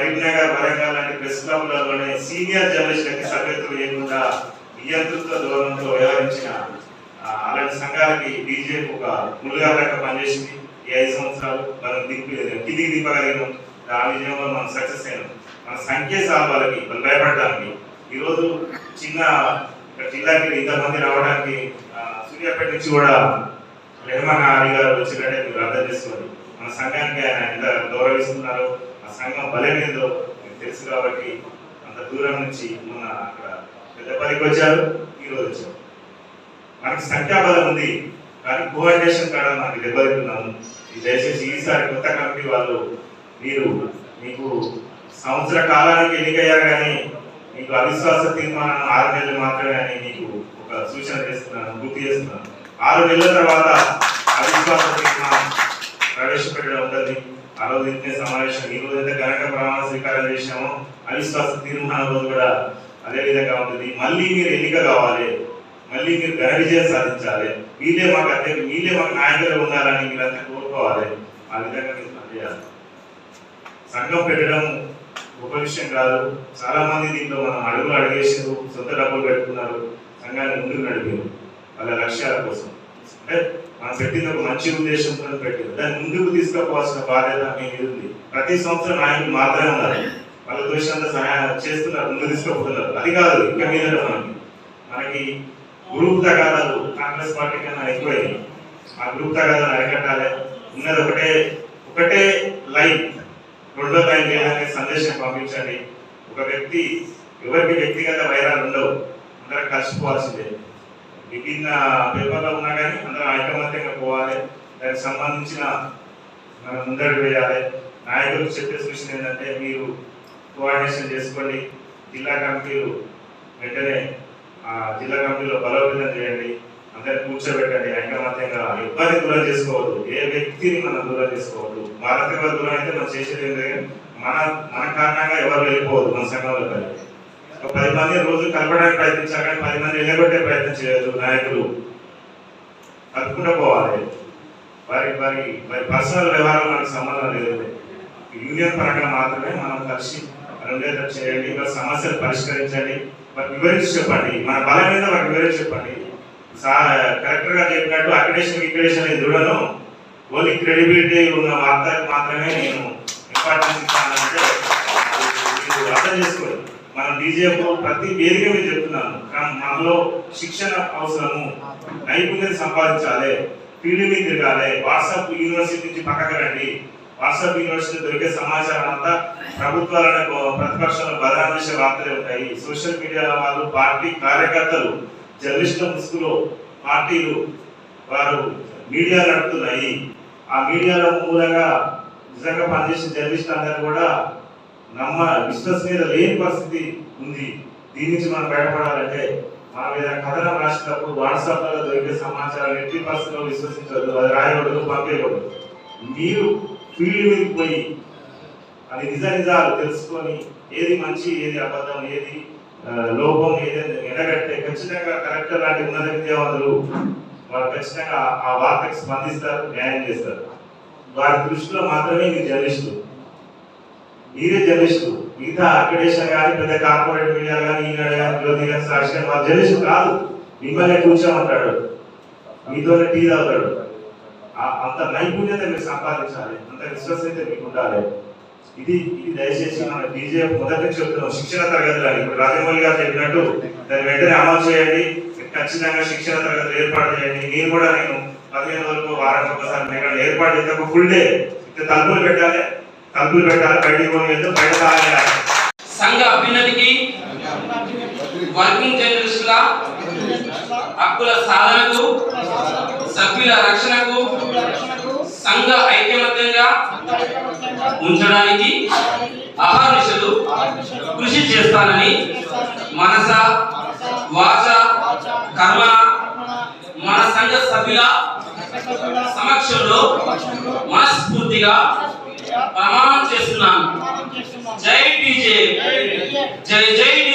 కరీంనగర్ వరంగల్ లాంటి press క్లబ్లలోనే senior జర్నలిస్టులకి సభ్యత్వం లేకుండా నియంతృత్వ ధోరణితో వ్యవహరించిన అలాంటి సంఘాలకి బీజేపీ ఒక ములుగాక పనిచేసింది. ఈ ఐదు సంవత్సరాలు మనం దింపి కిందికి దింపగలిగినాం ఆ విజయంలో మనం సక్సెస్ అయినాం. మన సంఖ్య సాల్వాలకి మనం భయపడడానికి ఈరోజు చిన్న జిల్లాకి ఇంతమంది రావడానికి సూర్యాపేట నుంచి కూడా రెహమాన్ అలీ గారు వచ్చినట్టే మీరు అర్థం చేసుకోండి మన సంఘానికి ఆయన ఎంత గౌరవిస్తున్నారు సంఘం బలమేందో మీకు తెలుసు కాబట్టి అంత దూరం నుంచి మొన్న అక్కడ పెద్దపల్లికి వచ్చారు. ఈరోజు వచ్చారు. మనకి సంఖ్యాబలం ఉంది కానీ కోఆర్డినేషన్ కాడ మనకి దెబ్బతింటున్నాము. ఈ దయచేసి ఈసారి కొత్త కమిటీ వాళ్ళు మీరు మీకు సంవత్సర కాలానికి ఎన్నికయ్యారు కానీ మీకు అవిశ్వాస తీర్మానం ఆరు నెలలు మాత్రమే అని మీకు ఒక సూచన చేస్తున్నాను గుర్తు చేస్తున్నాను. ఆరు నెలల తర్వాత అవిశ్వాస తీర్మానం ప్రవేశపెట్టడం ఉంటుంది ఆ రోజు ఇంతే సమావేశం ఈ రోజు అయితే ఘనంగా ప్రమాణ స్వీకారం చేసినామో అవిశ్వాస తీర్మానం రోజు కూడా అదే విధంగా ఉంటుంది. మళ్ళీ మీరు ఎన్నిక కావాలి. మళ్ళీ మీరు ఘన విజయం సాధించాలి. వీళ్ళే మాకు అధ్యక్ష వీళ్ళే మాకు నాయకులు ఉన్నారని మీరంతా కోరుకోవాలి. ఆ విధంగా మీరు పనిచేయాలి. సంఘం పెట్టడం గొప్ప విషయం కాదు. చాలా మంది దీంట్లో మనం అడుగులు అడిగేసారు సొంత డబ్బులు పెట్టుకున్నారు. సంఘాన్ని ముందుకు నడిపారు. వాళ్ళ లక్ష్యాల కోసం. అంటే మనం పెట్టింది ఒక మంచి ఉద్దేశంతో పెట్టింది దాన్ని ముందుకు తీసుకుపోవాల్సిన బాధ్యత మీ ఉంది. ప్రతి సంవత్సరం నాయకులు మాత్రమే ఉన్నారు వాళ్ళ దోషంత సహాయం చేస్తున్నారు ముందు తీసుకుపోతున్నారు. అది కాదు ఇంకా మీద మనకి. మనకి గ్రూప్ తగాదాలు కాంగ్రెస్ పార్టీ కన్నా ఎక్కువైంది ఆ గ్రూప్ తగాదాలు అరికట్టాలి. ఉన్నది ఒకటే ఒకటే లైన్. రెండో లైన్ లేదనే సందేశం పంపించండి. ఒక వ్యక్తి ఎవరికి వ్యక్తిగత వైరాలు ఉండవు. అందరం కలిసిపోవాల్సిందే. విభిన్న పేపర్లో ఉన్నా కానీ అందరం ఐకమత్యంగా పోవాలి. దానికి సంబంధించిన మనం ముందడుగు వేయాలి. నాయకులు చెప్పే సూచన ఏంటంటే మీరు కోఆర్డినేషన్ చేసుకోండి. జిల్లా కమిటీలు వెంటనే జిల్లా కమిటీలో బలోపేతం చేయండి. అందరిని కూర్చోబెట్టండి. ఐకమత్యంగా ఎవరిని దూరం చేసుకోవద్దు. ఏ వ్యక్తిని మనం దూరం చేసుకోవద్దు. భారత దూరం అయితే మనం చేసేది ఏంటంటే మన మన కారణంగా ఎవరు వెళ్ళిపోవద్దు మన సంఘంలో కలిపి పది మంది రోజు కలపడానికి ప్రయత్నించాలి కానీ పది మంది వెళ్ళగొట్టే ప్రయత్నం చేయొద్దు నాయకులు. కలుపుకుంటూ పోవాలి. వారి వారి వారి పర్సనల్ వ్యవహారం మనకు సంబంధం లేదు. యూనియన్ పరంగా మాత్రమే మనం కలిసి ఉండేటట్టు చేయండి వారి సమస్యలు పరిష్కరించండి. వారికి వివరించి చెప్పండి. మన బలం మీద వారికి వివరించి చెప్పండి. సా కరెక్టర్గా చెప్పినట్టు అక్రిడేషన్ ఇక్రిడేషన్ దృఢను ఓన్లీ క్రెడిబిలిటీ ఉన్న వార్తలకు మాత్రమే నేను ఇంపార్టెన్స్ ఇస్తానంటే అర్థం చేసుకోండి. మనం బీజేపీ ప్రతి వేదిక మీద చెప్తున్నాను. కానీ మనలో శిక్షణ అవసరము. నైపుణ్యం సంపాదించాలి. ఫీల్డ్ మీద తిరగాలి. వాట్సాప్ యూనివర్సిటీ నుంచి పక్కకు రండి. వాట్సాప్ యూనివర్సిటీ దొరికే సమాచారం అంతా ప్రభుత్వాలను ప్రతిపక్షాలను బదనాలు చేసే వార్తలే ఉంటాయి. సోషల్ మీడియా వాళ్ళు పార్టీ కార్యకర్తలు జర్నలిస్టుల ముసుగులో పార్టీలు వారు మీడియా నడుపుతున్నాయి. ఆ మీడియాలో మూలంగా నిజంగా పనిచేసిన జర్నలిస్టులు అందరూ కూడా నమ్మ విశ్వసనీయత లేని పరిస్థితి ఉంది. దీని నుంచి మనం బయటపడాలంటే మనం ఏదైనా కథనం రాసినప్పుడు వాట్సాప్లలో దొరికే సమాచారం ఎట్టి పరిస్థితుల్లో విశ్వసించవద్దు. అది రాయకూడదు పంపేయకూడదు. మీరు ఫీల్డ్ మీదకి పోయి అది నిజ నిజాలు తెలుసుకొని ఏది మంచి ఏది అబద్ధం ఏది లోపం ఏది ఎడగట్టే ఖచ్చితంగా కలెక్టర్ లాంటి ఉన్నత విద్యావంతులు వారు ఖచ్చితంగా ఆ- ఆ వార్తకు స్పందిస్తారు న్యాయం చేస్తారు. వారి దృష్టిలో మాత్రమే మీరు జర్నలిస్టులు. ఈయన జర్నలిస్టులు మిగతా అక్రిడేషన్ కానీ పెద్ద కార్పొరేట్ మీడియా కానీ ఈనాడు కానీ జ్యోతి కానీ సాక్షి కానీ వాళ్ళు జర్నలిస్టులు కాదు. మిమ్మల్ని కూర్చోమంటాడు. మీతోనే టీ తాగుతాడు. అంత నైపుణ్యత మీరు సంపాదించాలి. అంత విశ్వసనీయత మీకు ఉండాలి. ఇది ఇది దయచేసి మన బీజేపీ మొదటి చెప్తున్నాం. శిక్షణ తరగతులు ఇప్పుడు రాజమౌళి గారు చెప్పినట్టు దాన్ని వెంటనే అమలు చేయండి. ఖచ్చితంగా శిక్షణ తరగతులు ఏర్పాటు చేయండి. నేను కూడా నేను పదిహేను వరకు వారానికి ఒకసారి ఏర్పాటు చేస్తే ఒక ఫుల్ డే ఇక్కడ తలుపులు పెట్టాలి. తలుపులు పెట్టాలి బయటికి పోయి వెళ్తే బయట సంఘ అభ్యున్నతికి వర్కింగ్ జర్నలిస్టుల హక్కుల సాధనకు సభ్యుల రక్షణకు సంఘ ఐక్యమత్యంగా ఉంచడానికి అహర్నిశలు కృషి చేస్తానని మనస వాచ కర్మ మన సంఘ సభ్యుల సమక్షంలో మనస్ఫూర్తిగా ప్రమాణం చేస్తున్నాను. జై డీజే. జై జై